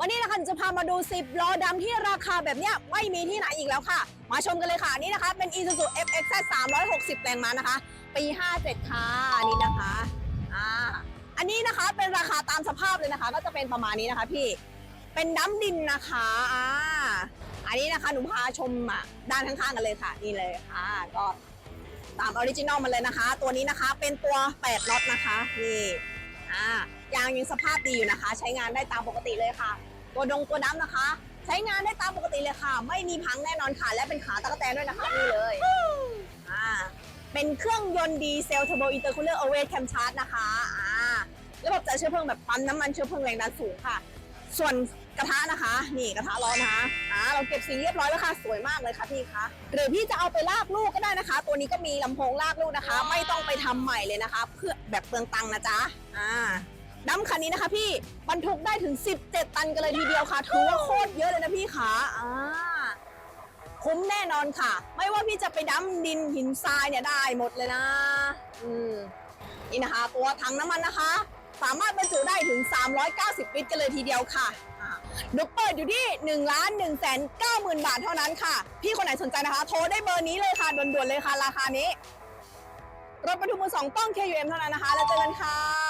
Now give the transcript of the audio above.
วันนี้นะคะจะพามาดู 10 ล้อดำที่ราคาแบบเนี้ยไม่มีที่ไหนอีกแล้วค่ะ มาชมกันเลยค่ะ นี่นะคะเป็น Isuzu FXZ 360 แรงม้านะคะ ปี 57 ค่ะอันนี้นะคะอ่าอันนี้นะคะเป็นราคาตามสภาพเลยนะคะ ก็จะเป็นประมาณนี้นะคะพี่เป็นน้ำดินนะคะอ่าอันนี้นะคะหนูพาชมอะด้านข้างๆกันเลยค่ะ นี่เลยค่ะก็ตามออริจินอลมาเลยนะคะ ตัวนี้นะคะเป็นตัว 8 น็อตนะคะนี่อ่ายางยังสภาพดีอยู่นะคะ ใช้งานได้ตามปกติเลยค่ะ ตัวดงตัวดำนะคะ ใช้งานได้ตามปกติเลยค่ะ ไม่มีพังแน่นอนค่ะ และเป็นขาตะกั่วแตนด้วยนะคะนี่เลยอ่าเป็นเครื่องยนต์ดีเซลเทอร์โบอินเตอร์คูลเลอร์โอเวอร์แคมชาร์จนะคะอ่าระบบจ่ายเชื้อเพลิงแบบปั๊มน้ำมันเชื้อเพลิงแรงดันสูงค่ะ ส่วนกระทะนะคะ นี่กระทะร้อนนะคะอ่าเราเก็บสีเรียบร้อยแล้วค่ะสวยมากเลยค่ะพี่คะหรือพี่จะเอาไปลากลูกก็ได้นะคะ ตัวนี้ก็มีลำโพงลากลูกนะคะ ไม่ต้องไปทำใหม่เลยนะคะ เพื่อแบบเปลืองตังค์นะจ๊ะอ่า ดำคันนี้นะคะพี่บรรทุกได้ถึง 17 ตันกันเลยทีเดียวค่ะถือว่าโคตรเยอะเลยนะพี่คะอ่าคุ้มแน่นอนค่ะ ไม่ว่าพี่จะไปดำดินหินทรายเนี่ยได้หมดเลยนะอืมนี่นะคะ ตัวถังน้ำมันนะคะ สามารถบรรจุได้ถึง 390 ลิตรกันเลยทีเดียวค่ะอ่านุกเปิดอยู่ที่1ล้าน1แสน9หมื่นบาทเท่านั้นค่ะ พี่คนไหนสนใจนะคะ โทรได้เบอร์นี้เลยค่ะด่วนๆเลยค่ะ ราคานี้ รถบรรทุกมือสองต้อง KUM เท่านั้นนะคะ แล้วเจอกันค่ะ